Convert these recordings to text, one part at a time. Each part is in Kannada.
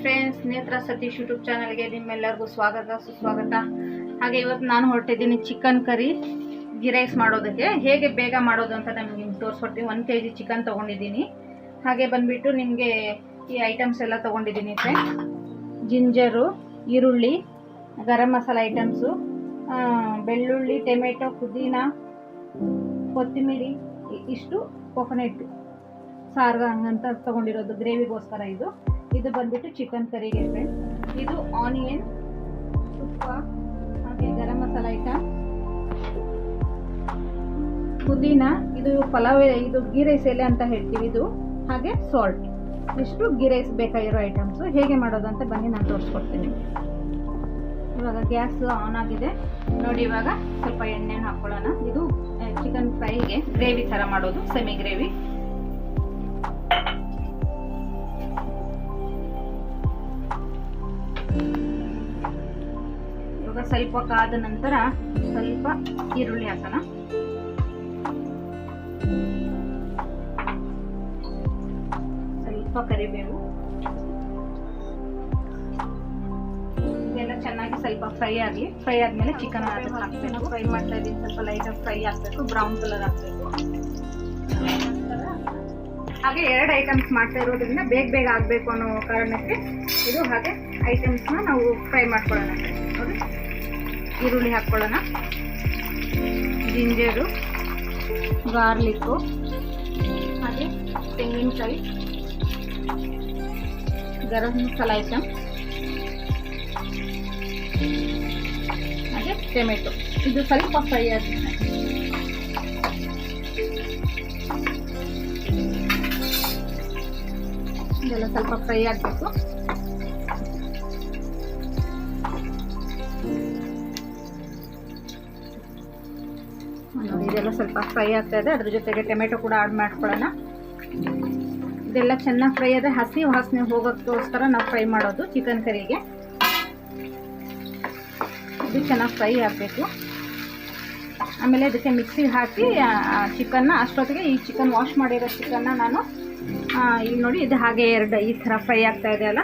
ಫ್ರೆಂಡ್ಸ್ ನೇತ್ರ ಸತೀಶ್ ಯೂಟ್ಯೂಬ್ ಚಾನಲ್ಗೆ ನಿಮ್ಮೆಲ್ಲರಿಗೂ ಸ್ವಾಗತ, ಸುಸ್ವಾಗತ. ಹಾಗೆ ಇವತ್ತು ನಾನು ಹೊರಟಿದ್ದೀನಿ ಚಿಕನ್ ಕರಿ ಗಿ ರೈಸ್ ಮಾಡೋದಕ್ಕೆ. ಹೇಗೆ ಬೇಗ ಮಾಡೋದು ಅಂತ ನಮಗೆ ನಿಮ್ಗೆ ತೋರಿಸ್ಕೊಡ್ತೀನಿ. ಒಂದು ಕೆ ಜಿ ಚಿಕನ್ ತೊಗೊಂಡಿದ್ದೀನಿ. ಹಾಗೆ ಬಂದುಬಿಟ್ಟು ನಿಮಗೆ ಈ ಐಟಮ್ಸ್ ಎಲ್ಲ ತೊಗೊಂಡಿದ್ದೀನಿ ಫ್ರೆಂಡ್ಸ್ ಜಿಂಜರು, ಈರುಳ್ಳಿ, ಗರಂ ಮಸಾಲ ಐಟಮ್ಸು ಬೆಳ್ಳುಳ್ಳಿ, ಟೊಮೆಟೊ, ಪುದೀನ ಕೊತ್ತಂಬರಿ ಇ- ಇಷ್ಟು ಕೊಕೊನೆಟ್ ಸಾರ್ಗ ಹಂಗಂತ ತೊಗೊಂಡಿರೋದು. ಗ್ರೇವಿಗೋಸ್ಕರ ಇದು. ಇದು ಬಂದ್ಬಿಟ್ಟು ಚಿಕನ್ ಕರಿಗೆ ಫ್ರೆಂಡ್ ಇದು ಆನಿಯನ್ ತುಪ್ಪ ಹಾಗೆ ಗರಂ ಮಸಾಲ ಐಟಮ್ ಪುದೀನ, ಇದು ಪಲಾವ್, ಇದು ಗೀ ರೈಸ್ ಎಲೆ ಅಂತ ಹೇಳ್ತೀವಿ ಇದು. ಹಾಗೆ ಸಾಲ್ಟ್ ಇಷ್ಟು ಗೀ ರೈಸ್ ಬೇಕಾಗಿರೋ ಐಟಮ್ಸು ಹೇಗೆ ಮಾಡೋದು ಅಂತ ಬನ್ನಿ, ನಾನು ತೋರಿಸ್ಕೊಡ್ತೀನಿ. ಇವಾಗ ಗ್ಯಾಸ್ ಆನ್ ಆಗಿದೆ. ನೋಡಿ, ಇವಾಗ ಸ್ವಲ್ಪ ಎಣ್ಣೆ ಹಾಕೊಳ್ಳೋಣ. ಇದು ಚಿಕನ್ ಫ್ರೈಗೆ ಗ್ರೇವಿ ಥರ ಮಾಡೋದು ಸೆಮಿ ಗ್ರೇವಿ ಸ್ವಲ್ಪ ಕಾದ ನಂತರ ಸ್ವಲ್ಪ ಈರುಳ್ಳಿ ಹಾಕೋಣ. ಸ್ವಲ್ಪ ಕರಿಬೇವು. ಇದೆಲ್ಲ ಚೆನ್ನಾಗಿ ಸ್ವಲ್ಪ ಫ್ರೈ ಆಗಲಿ ಫ್ರೈ ಆದ್ಮೇಲೆ ಚಿಕನ್ ಅದಕ್ಕೆ ಹಾಕ್ಬೇಕು. ಫ್ರೈ ಮಾಡ್ತಾ ಇದ್ದೀನಿ ಸ್ವಲ್ಪ ಲೈಟಾಗಿ ಫ್ರೈ ಹಾಕ್ಬೇಕು ಬ್ರೌನ್ ಕಲರ್ ಹಾಕ್ಬೇಕು ಹಾಗೆ ಎರಡು ಐಟಮ್ಸ್ ಮಾಡ್ತಾ ಇರೋದ್ರಿಂದ ಬೇಗ ಬೇಗ ಆಗಬೇಕು ಅನ್ನೋ ಕಾರಣಕ್ಕೆ ಇದು ಹಾಗೆ ಐಟಮ್ಸ್ನ ನಾವು ಫ್ರೈ ಮಾಡ್ಕೊಳ್ಳೋಣ. ನೋಡಿ ಈರುಳ್ಳಿ ಹಾಕ್ಕೊಳ್ಳೋಣ. ಜಿಂಜರು, ಗಾರ್ಲಿಕ್ಕು, ಹಾಗೆ ತೆಂಗಿನಕಾಯಿ, ಗರಂ ಮಸಾಲ ಐಟಮ್ ಹಾಗೆ ಟೊಮೆಟೊ. ಇದು ಸ್ವಲ್ಪ ಫ್ರೈ ಆಗಿದೆ ಇದೆಲ್ಲ ಸ್ವಲ್ಪ ಫ್ರೈ ಆಗಬೇಕು. ನೋಡಿ ಇದೆಲ್ಲ ಸ್ವಲ್ಪ ಫ್ರೈ ಆಗ್ತಾ ಇದೆ ಅದ್ರ ಜೊತೆಗೆ ಟೊಮೆಟೊ ಕೂಡ ಆಡ್ ಮಾಡ್ಕೊಳ್ಳೋಣ. ಇದೆಲ್ಲ ಚೆನ್ನಾಗಿ ಫ್ರೈ ಆದರೆ ಹಸಿ ವಾಸನೆ ಹೋಗೋಕ್ಕೋಸ್ಕರ ನಾವು ಫ್ರೈ ಮಾಡೋದು ಚಿಕನ್ ಕರಿಗೆ ಇದು ಚೆನ್ನಾಗಿ ಫ್ರೈ ಆಗಬೇಕು. ಆಮೇಲೆ ಇದಕ್ಕೆ ಮಿಕ್ಸಿಗೆ ಹಾಕಿ ಚಿಕನ್ನ ಅಷ್ಟೊತ್ತಿಗೆ ಈ ಚಿಕನ್ ವಾಶ್ ಮಾಡಿರೋ ಚಿಕನ್ನ ನಾನು ಇಲ್ಲಿ ನೋಡಿ, ಇದು ಹಾಗೆ ಎರಡು ಈ ಥರ ಫ್ರೈ ಆಗ್ತಾ ಇದೆ ಅಲ್ಲ.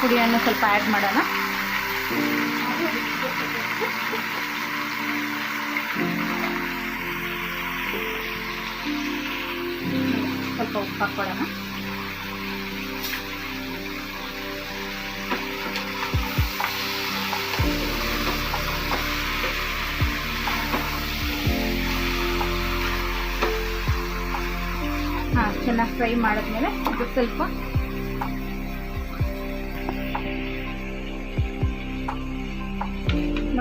ಪುಡಿಯನ್ನು ಸ್ವಲ್ಪ ಆ್ಯಡ್ ಮಾಡೋಣ. ಸ್ವಲ್ಪ ಉಪ್ಪು ಹಾಕ್ಕೊಳ್ಳೋಣ. ಹಾಂ ಚೆನ್ನಾಗಿ ಫ್ರೈ ಮಾಡಿದ್ಮೇಲೆ ಇದು ಸ್ವಲ್ಪ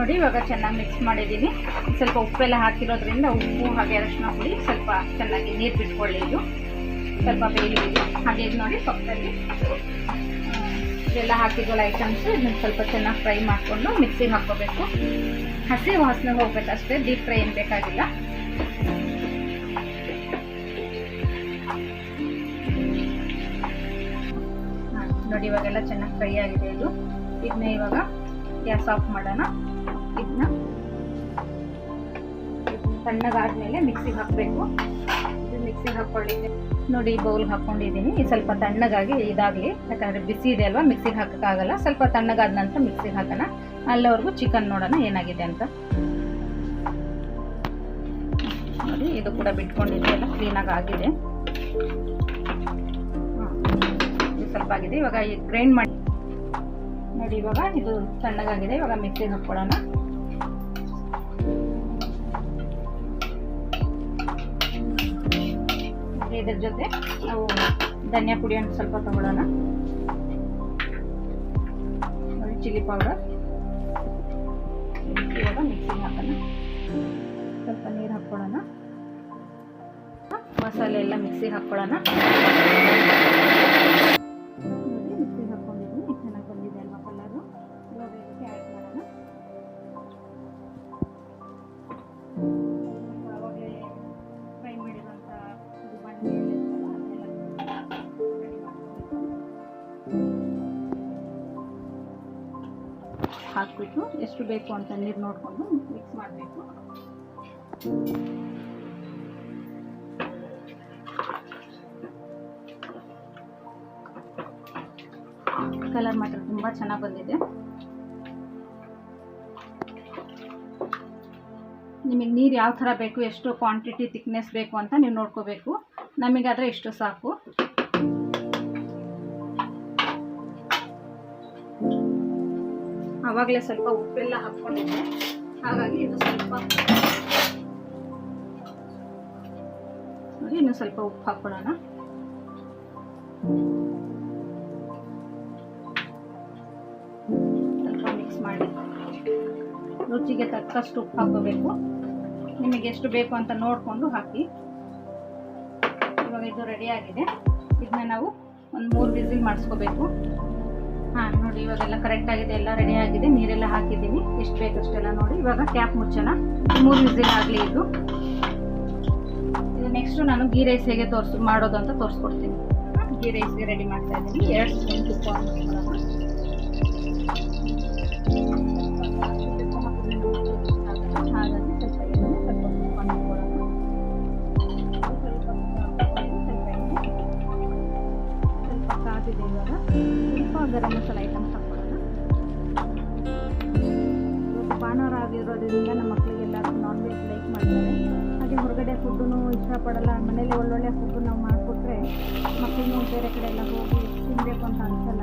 ನೋಡಿ, ಇವಾಗ ಚೆನ್ನಾಗಿ ಮಿಕ್ಸ್ ಮಾಡಿದ್ದೀನಿ. ಸ್ವಲ್ಪ ಉಪ್ಪೆಲ್ಲ ಹಾಕಿರೋದ್ರಿಂದ ಉಪ್ಪು ಹಾಗೆ ಅರಶಿನ ಪುಡಿ ಸ್ವಲ್ಪ ಚೆನ್ನಾಗಿ ನೀರು ಬಿಟ್ಕೊಳ್ಳಿ ಇದು. ಸ್ವಲ್ಪ ಬೇಯಿಸಿ. ಹಾಗೆ ಇದು ನೋಡಿ, ಪಕ್ಕದಲ್ಲಿ ಇದೆಲ್ಲ ಹಾಕಿದ್ವಲ್ಲ ಐಟಮ್ಸ್ ಇದನ್ನ ಸ್ವಲ್ಪ ಚೆನ್ನಾಗಿ ಫ್ರೈ ಮಾಡಿಕೊಂಡು ಮಿಕ್ಸಿಗೆ ಹಾಕ್ಕೋಬೇಕು. ಹಸಿ ವಾಸನೆ ಹೋಗ್ಬೇಕು ಅಷ್ಟೇ ಡೀಪ್ ಫ್ರೈ ಏನು ಬೇಕಾಗಿಲ್ಲ. ನೋಡಿ, ಇವಾಗೆಲ್ಲ ಚೆನ್ನಾಗಿ ಫ್ರೈ ಆಗಿದೆ ಇದು. ಇದನ್ನ ಇವಾಗ ಗ್ಯಾಸ್ ಆಫ್ ಮಾಡೋಣ. ಇದನ್ನ ತಣ್ಣಗಾದ್ಮೇಲೆ ಮಿಕ್ಸಿಗೆ ಹಾಕಬೇಕು. ಇದು ಮಿಕ್ಸಿಗೆ ಹಾಕ್ಕೊಳ್ಳಿಕ್ಕೆ ನೋಡಿ ಬೌಲ್ಗೆ ಹಾಕ್ಕೊಂಡಿದ್ದೀನಿ. ಸ್ವಲ್ಪ ತಣ್ಣಗಾಗಿ ಇದಾಗಲಿ. ಯಾಕಂದರೆ ಬಿಸಿ ಇದೆ ಅಲ್ವಾ ಮಿಕ್ಸಿಗೆ ಹಾಕೋಕ್ಕಾಗಲ್ಲ. ಸ್ವಲ್ಪ ತಣ್ಣಗಾದ ನಂತರ ಮಿಕ್ಸಿಗೆ ಹಾಕೋಣ. ಅಲ್ಲಿವರೆಗೂ ಚಿಕನ್ ನೋಡೋಣ ಏನಾಗಿದೆ ಅಂತ. ನೋಡಿ, ಇದು ಕೂಡ ಬಿಟ್ಕೊಂಡಿದೆಯಲ್ಲ ಕ್ಲೀನಾಗಿ ಆಗಿದೆ. ಸ್ವಲ್ಪ ಆಗಿದೆ. ಇವಾಗ ಗ್ರೈಂಡ್ ಮಾಡಿ ನೋಡಿ, ಇವಾಗ ಇದು ತಣ್ಣಗಾಗಿದೆ. ಇವಾಗ ಮಿಕ್ಸಿಗೆ ಹಾಕ್ಕೊಳ್ಳೋಣ ಇದ್ರ ಜೊತೆ ನಾವು ಧನಿಯಾ ಪುಡಿಯನ್ನು ಸ್ವಲ್ಪ ತಗೊಳ್ಳೋಣ. Chilli powder. ಇವಾಗ ಮಿಕ್ಸಿಗೆ ಹಾಕೋಣ. ಸ್ವಲ್ಪ ನೀರು ಹಾಕ್ಕೊಳ್ಳೋಣ ಮಸಾಲೆ ಎಲ್ಲ ಮಿಕ್ಸಿಗೆ ಹಾಕ್ಕೊಳ್ಳೋಣ ಮಿಕ್ಸಿಗೆ ಹಾಕ್ಕೊಂಡಿದ್ದೀನಿ ಚೆನ್ನಾಗಿ ಬಂದಿದೆ ಅಲ್ವಾ ಕಲರು ಇವಾಗ ಇದಕ್ಕೆ ಆ್ಯಡ್ ಹಾಕ್ಬಿಟ್ಟು ಎಷ್ಟು ಬೇಕು ಅಂತ ನೀರು ನೋಡಿಕೊಂಡು ಮಿಕ್ಸ್ ಮಾಡಬೇಕು. ಕಲರ್ ಮಾತ್ರ ತುಂಬ ಚೆನ್ನಾಗಿ ಬಂದಿದೆ. ನಿಮಗೆ ನೀರು ಯಾವ ಥರ ಬೇಕು, ಎಷ್ಟು ಕ್ವಾಂಟಿಟಿ ತಿಕ್ನೆಸ್ ಬೇಕು ಅಂತ ನೀವು ನೋಡ್ಕೋಬೇಕು. ನಮಗಾದರೆ ಇಷ್ಟು ಸಾಕು. ಆವಾಗಲೇ ಸ್ವಲ್ಪ ಉಪ್ಪೆಲ್ಲ ಹಾಕ್ಕೊಂಡಿದ್ದೆ. ಹಾಗಾಗಿ ಇದು ಸ್ವಲ್ಪ ನೋಡಿ, ಇನ್ನು ಸ್ವಲ್ಪ ಉಪ್ಪು ಹಾಕ್ಕೊಳ್ಳೋಣ ಸ್ವಲ್ಪ ಮಿಕ್ಸ್ ಮಾಡಿ. ರುಚಿಗೆ ತಕ್ಕಷ್ಟು ಉಪ್ಪು ಹಾಕೋಬೇಕು ನಿಮಗೆ ಎಷ್ಟು ಬೇಕು ಅಂತ ನೋಡಿಕೊಂಡು ಹಾಕಿ. ಇವಾಗ ಇದು ರೆಡಿ ಆಗಿದೆ. ಇದನ್ನ ನಾವು ಒಂದು ಮೂರು ಬಿಸಿಲ್ ಮಾಡಿಸ್ಕೋಬೇಕು. ಹಾಂ, ನೋಡಿ, ಇವಾಗೆಲ್ಲ ಕರೆಕ್ಟ್ ಆಗಿದೆ, ಎಲ್ಲ ರೆಡಿ ಆಗಿದೆ. ನೀರೆಲ್ಲ ಹಾಕಿದ್ದೀನಿ. ಎಷ್ಟು ಬೇಕು ಅಷ್ಟೆಲ್ಲ ನೋಡಿ. ಇವಾಗ ಕ್ಯಾಪ್ ಮುಚ್ಚೋಣ. ಮೂರು ವಿಸಿಲ್ ಆಗಲಿ ಇದು. ಇದು ನೆಕ್ಸ್ಟು ನಾನು ಗೀ ರೈಸ್ ಹೇಗೆ ತೋರಿಸ್, ಮಾಡೋದು ಅಂತ ತೋರಿಸ್ಕೊಡ್ತೀನಿ. ಗೀ ರೈಸ್ಗೆ ರೆಡಿ ಮಾಡ್ತಾ ಇದ್ದೀನಿ. ಎರಡು ಸ್ಪೂನ್ ತುಪ್ಪ ಗರಂ ಮಸಾಲ ಐಟಮ್ಸ್ ಹಾಕ್ಕೊಳ್ಳೋಣ ಭಾನುವಾರ ಆಗಿರೋದ್ರಿಂದ ನಮ್ಮ ಮಕ್ಕಳಿಗೆಲ್ಲ ನಾನ್ ವೆಜ್ ಲೈಕ್ ಮಾಡ್ತಾರೆ. ಹಾಗೆ ಹೊರಗಡೆ ಫುಡ್ಡು ಇಷ್ಟಪಡಲ್ಲ. ಮನೇಲಿ ಒಳ್ಳೊಳ್ಳೆ ಫುಡ್ಡು ನಾವು ಮಾಡಿಕೊಟ್ರೆ ಮಕ್ಕಳು ಬೇರೆ ಕಡೆ ಎಲ್ಲ ಹೋಗಿ ತಿನ್ನಬೇಕು ಅಂತ ಅನ್ಸಲ್ಲ.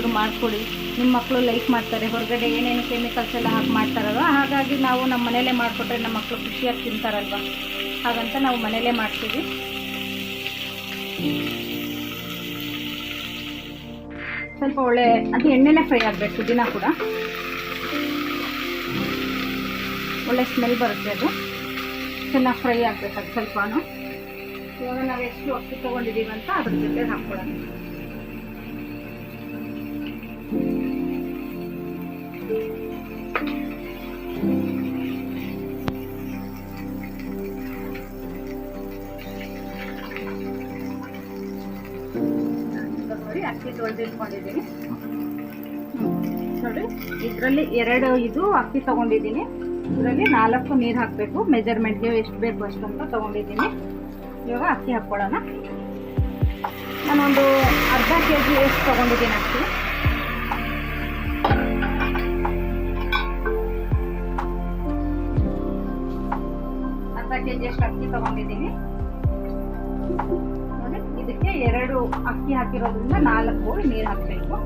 ನೀವು ಮಾಡಿಕೊಡಿ ನಿಮ್ಮ ಮಕ್ಕಳು ಲೈಕ್ ಮಾಡ್ತಾರೆ. ಹೊರಗಡೆ ಏನೇನು ಕೆಮಿಕಲ್ಸ್ ಎಲ್ಲ ಹಾಕಿ ಮಾಡ್ತಾರಲ್ವ? ಹಾಗಾಗಿ ನಾವು ನಮ್ಮ ಮನೇಲೇ ಮಾಡಿಕೊಟ್ರೆ ನಮ್ಮ ಮಕ್ಕಳು ಖುಷಿಯಾಗಿ ತಿಂತಾರಲ್ವ? ಹಾಗಂತ ನಾವು ಮನೇಲೇ ಮಾಡ್ತೀವಿ. ಸ್ವಲ್ಪ ಒಳ್ಳೆ, ಅದು ಎಣ್ಣೆನೆ ಫ್ರೈ ಆಗಬೇಕು, ದಿನ ಕೂಡ. ಒಳ್ಳೆ ಸ್ಮೆಲ್ ಬರುತ್ತೆ ಅದು. ಚೆನ್ನಾಗಿ ಫ್ರೈ ಆಗಬೇಕು ಅದು ಸ್ವಲ್ಪ ಇವಾಗ ನಾವು ಎಷ್ಟು ಅಕ್ಕಿ ತೊಗೊಂಡಿದ್ದೀವಿ ಅಂತ ಅದ್ರ ಜೊತೆ ಹಾಕ್ಕೊಳ್ಳೋಣ ಅಕ್ಕಿ ತೊಳೆದಿಟ್ಕೊಂಡಿದ್ದೀನಿ ನೋಡಿ, ಇದರಲ್ಲಿ ಎರಡು ಇದು ಅಕ್ಕಿ ತೊಗೊಂಡಿದ್ದೀನಿ. ಇದರಲ್ಲಿ ನಾಲ್ಕು ನೀರು ಹಾಕಬೇಕು. ಮೆಜರ್ಮೆಂಟ್ಗೆ ಎಷ್ಟು ಬೇಕು ಅಷ್ಟು ಅಂತ ತೊಗೊಂಡಿದ್ದೀನಿ. ಇವಾಗ ಅಕ್ಕಿ ಹಾಕ್ಕೊಳ್ಳೋಣ ನಾನೊಂದು ಅರ್ಧ ಕೆ ಜಿ ಎಷ್ಟು ತಗೊಂಡಿದ್ದೀನಿ ಅಕ್ಕಿ. ಅಕ್ಕಿ ಹಾಕಿರೋದ್ರಿಂದ ನಾಲ್ಕು ನೀರು ಹಾಕಬೇಕು.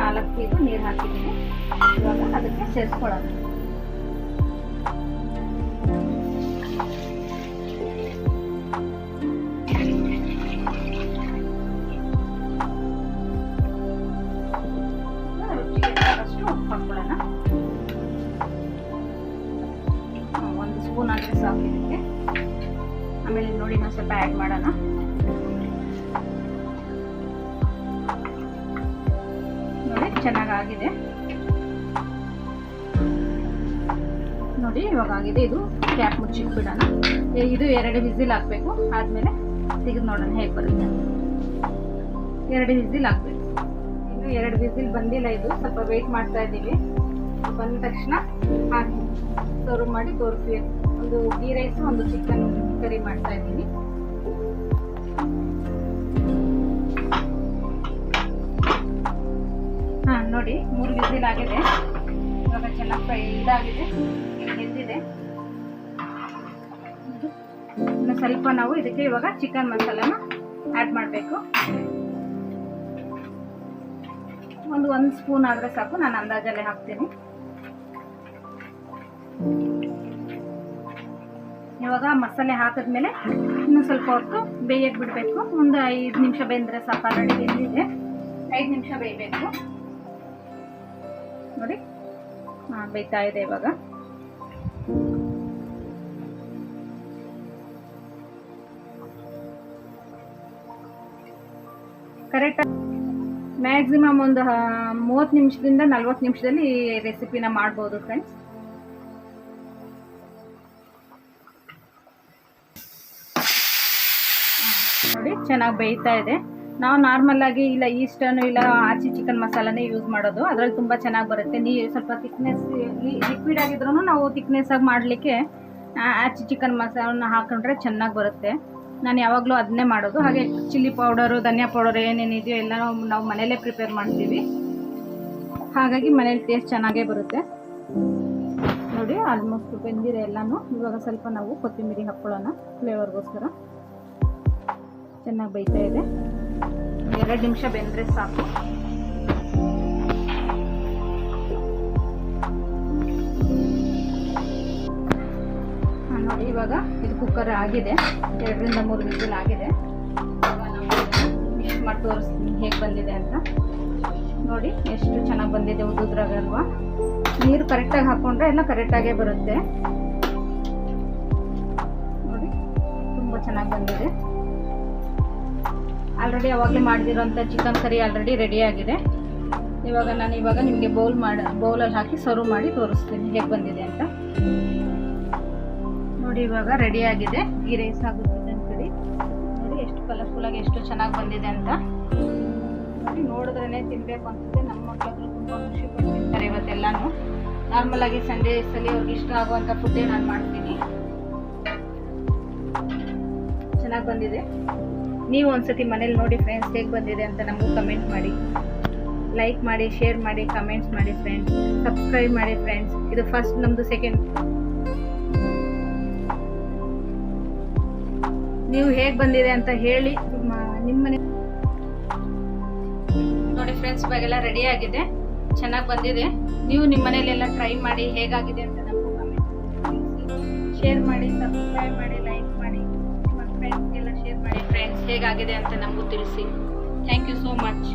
ನಾಲ್ಕು ಇದು ನೀರು ಹಾಕಿದ್ದೀನಿ. ಇವಾಗ ಅದಕ್ಕೆ ಸೇರಿಸ್ಕೊಳ್ಳೋಣ. ಸ್ಪೂನ್ ಹಾಕಿ ಸಾಕು ಇದಕ್ಕೆ ಆಮೇಲೆ ನೋಡಿ ನಾವು ಸ್ವಲ್ಪ ಆ್ಯಡ್ ಮಾಡೋಣ. ನೋಡಿ ಚೆನ್ನಾಗಾಗಿದೆ. ನೋಡಿ ಇವಾಗ ಆಗಿದೆ ಇದು. ಕ್ಯಾಪ್ ಮುಚ್ಚಿಟ್ಬಿಡೋಣ. ಏ, ಇದು ಎರಡು ವಿಸಿಲ್ ಹಾಕಬೇಕು. ಆದಮೇಲೆ ತೆಗೆದು ನೋಡೋಣ ಹೇಗೆ ಬರುತ್ತೆ. ಎರಡು ವಿಸಿಲ್ ಹಾಕಬೇಕು. ಇನ್ನು ಎರಡು ವಿಸಿಲ್ ಬಂದಿಲ್ಲ ಇದು. ಸ್ವಲ್ಪ ವೆಯ್ಟ್ ಮಾಡ್ತಾ ಇದ್ದೀವಿ. ಬಂದ ತಕ್ಷಣ ಹಾಕಿ. ಸರ್ವ್ ಮಾಡಿ ತೋರಿಸಿ. ಒಂದು ಗೀ ರೈಸ್ ಒಂದು ಚಿಕನ್ ಕರಿ ಮಾಡ್ತಾ ಇದ್ದೀನಿ. ಹಾಂ, ನೋಡಿ, ಮೂರು ವಿಸಿಲ್ ಆಗಿದೆ. ಇವಾಗ ಚೆನ್ನಾಗಿ ಫ್ರೈ ಇದಾಗಿದೆ. ಬೆಂದಿದೆ ಇನ್ನು ಸ್ವಲ್ಪ ನಾವು ಇದಕ್ಕೆ ಇವಾಗ ಚಿಕನ್ ಮಸಾಲನ ಆ್ಯಡ್ ಮಾಡಬೇಕು. ಒಂದು ಒಂದು ಸ್ಪೂನ್ ಆದರೆ ಸಾಕು, ನಾನು ಅಂದಾಜಲ್ಲೇ ಹಾಕ್ತೀನಿ. ಇವಾಗ ಮಸಾಲೆ ಹಾಕಿದ್ಮೇಲೆ ಇನ್ನು ಸ್ವಲ್ಪ ಹೊತ್ತು ಬೇಯಕ್ಕೆ ಬಿಡಬೇಕು. ಒಂದು ಐದು ನಿಮಿಷ ಬೆಂದರೆ ಸಾಕು ಆಲ್ರೆಡಿ ಬೆಂದಿದೆ ಐದು ನಿಮಿಷ ಬೇಯಬೇಕು. ನೋಡಿ, ಹಾಂ, ಬೇಯ್ತಾ ಇದೆ ಇವಾಗ. ಕರೆಕ್ಟ್ ಮ್ಯಾಕ್ಸಿಮಮ್ ಒಂದು ಮೂವತ್ತು ನಿಮಿಷದಿಂದ ನಲ್ವತ್ತು ನಿಮಿಷದಲ್ಲಿ ರೆಸಿಪಿನ ಮಾಡ್ಬೋದು ಫ್ರೆಂಡ್ಸ್ ಚೆನ್ನಾಗಿ ಬೇಯ್ತಾ ಇದೆ. ನಾವು ನಾರ್ಮಲ್ ಆಗಿ ಇಲ್ಲ ಈಸ್ಟರ್ನು ಇಲ್ಲ ಆಚಿ ಚಿಕನ್ ಮಸಾಲಾನೇ ಯೂಸ್ ಮಾಡೋದು. ಅದರಲ್ಲಿ ತುಂಬ ಚೆನ್ನಾಗಿ ಬರುತ್ತೆ. ನೀ ಸ್ವಲ್ಪ ತಿಕ್ನೆಸ್ ಲಿಕ್ವಿಡ್ ಆಗಿದ್ರೂ ನಾವು ತಿಕ್ನೆಸ್ ಆಗಿ ಮಾಡಲಿಕ್ಕೆ ಆಚಿ ಚಿಕನ್ ಮಸಾಲನ ಹಾಕೊಂಡ್ರೆ ಚೆನ್ನಾಗಿ ಬರುತ್ತೆ. ನಾನು ಯಾವಾಗಲೂ ಅದನ್ನೇ ಮಾಡೋದು. ಹಾಗೆ ಚಿಲ್ಲಿ ಪೌಡರು ಧನಿಯಾ ಪೌಡರ್ ಏನೇನಿದೆಯೋ ಎಲ್ಲ ನಾವು ನಾವು ಮನೇಲೇ ಪ್ರಿಪೇರ್ ಮಾಡ್ತೀವಿ. ಹಾಗಾಗಿ ಮನೇಲಿ ಟೇಸ್ಟ್ ಚೆನ್ನಾಗೇ ಬರುತ್ತೆ. ನೋಡಿ ಆಲ್ಮೋಸ್ಟ್ ಬೆಂದಿದೆ ಎಲ್ಲನೂ. ಇವಾಗ ಸ್ವಲ್ಪ ನಾವು ಕೊತ್ತಂಬರಿ ಹಾಕ್ಕೊಳ್ಳೋಣ ಫ್ಲೇವರ್ಗೋಸ್ಕರ ಚೆನ್ನಾಗಿ ಬೈತಾ ಇದೆ. ಎರಡು ನಿಮಿಷ ಬೆಂದರೆ ಸಾಕು. ನೋಡಿ, ಇವಾಗ ಇದು ಕುಕ್ಕರ್ ಆಗಿದೆ. ಎರಡರಿಂದ ಮೂರು ವಿಸಿಲ್ ಆಗಿದೆ. ಮಿಕ್ಸ್ ಮಾಡಿ ತೋರಿಸ್ತೀನಿ ಹೇಗೆ ಬಂದಿದೆ ಅಂತ. ನೋಡಿ, ಎಷ್ಟು ಚೆನ್ನಾಗಿ ಬಂದಿದೆ ಉದುದ್ರಾಗಲ್ವಾ ನೀರು ಕರೆಕ್ಟಾಗಿ ಹಾಕೊಂಡ್ರೆ ಎಲ್ಲ ಕರೆಕ್ಟಾಗೇ ಬರುತ್ತೆ. ನೋಡಿ, ತುಂಬ ಚೆನ್ನಾಗಿ ಬಂದಿದೆ. ಆಲ್ರೆಡಿ ಅವಾಗಲೇ ಮಾಡಿದಿರೋಂಥ ಚಿಕನ್ ಕರಿ ಆಲ್ರೆಡಿ ರೆಡಿ ಆಗಿದೆ. ಇವಾಗ ನಾನು ಇವಾಗ ನಿಮಗೆ ಬೌಲ್ ಮಾಡಿ ಬೌಲಲ್ಲಿ ಹಾಕಿ ಸರ್ವ್ ಮಾಡಿ ತೋರಿಸ್ತೀನಿ ಹೇಗೆ ಬಂದಿದೆ ಅಂತ. ನೋಡಿ ಇವಾಗ ರೆಡಿ ಆಗಿದೆ. ಈ ರೈಸ್ ಆಗುತ್ತೆ ಕರಿ ನೋಡಿ ಎಷ್ಟು ಕಲರ್ಫುಲ್ಲಾಗಿ ಎಷ್ಟು ಚೆನ್ನಾಗಿ ಬಂದಿದೆ ಅಂತ. ನೋಡಿ ನೋಡಿದ್ರೇ ತಿನ್ನಬೇಕು ಅನ್ಸುತ್ತೆ. ನಮ್ಮ ಮಕ್ಕಳು ತುಂಬ ಖುಷಿ ಪಟ್ಟು ತಿಂತಾರೆ ಆಗಿ ಸಂಡೇಸಲ್ಲಿ ಅವ್ರಿಗೆ ಇಷ್ಟ ಆಗುವಂಥ ಫುಡ್ಡೇ ನಾನು ಮಾಡ್ತೀನಿ. ಚೆನ್ನಾಗಿ ಬಂದಿದೆ. ನೀವು ಒಂದ್ಸತಿ ಮನೇಲಿ ನೋಡಿ ಫ್ರೆಂಡ್ಸ್ ಹೇಗೆ ಬಂದಿದೆ ಅಂತ ನಮಗೂ ಕಮೆಂಟ್ ಮಾಡಿ. ಲೈಕ್ ಮಾಡಿ ಶೇರ್ ಮಾಡಿ ಕಮೆಂಟ್ಸ್ ಮಾಡಿ ಫ್ರೆಂಡ್ಸ್ ಸಬ್ಸ್ಕ್ರೈಬ್ ಮಾಡಿ ಫ್ರೆಂಡ್ಸ್ ಇದು ಫಸ್ಟ್ ನಮ್ಮದು ಸೆಕೆಂಡ್ ನೀವು ಹೇಗೆ ಬಂದಿದೆ ಅಂತ ಹೇಳಿ ನಿಮ್ಮ ಮನೆ ನೋಡಿ ಫ್ರೆಂಡ್ಸ್ ಇವಾಗೆಲ್ಲ ರೆಡಿ ಆಗಿದೆ. ಚೆನ್ನಾಗಿ ಬಂದಿದೆ. ನೀವು ನಿಮ್ಮ ಮನೇಲೆಲ್ಲ ಟ್ರೈ ಮಾಡಿ ಹೇಗಾಗಿದೆ ಅಂತ ನಮಗೂ ಕಮೆಂಟ್ ಶೇರ್ ಮಾಡಿ ಸಬ್ಸ್ಕ್ರೈಬ್ ಮಾಡಿ. ಫ್ರೆಂಡ್ಸ್ ಹೇಗಾಗಿದೆ ಅಂತ ನಮಗೂ ತಿಳಿಸಿ. Thank you so much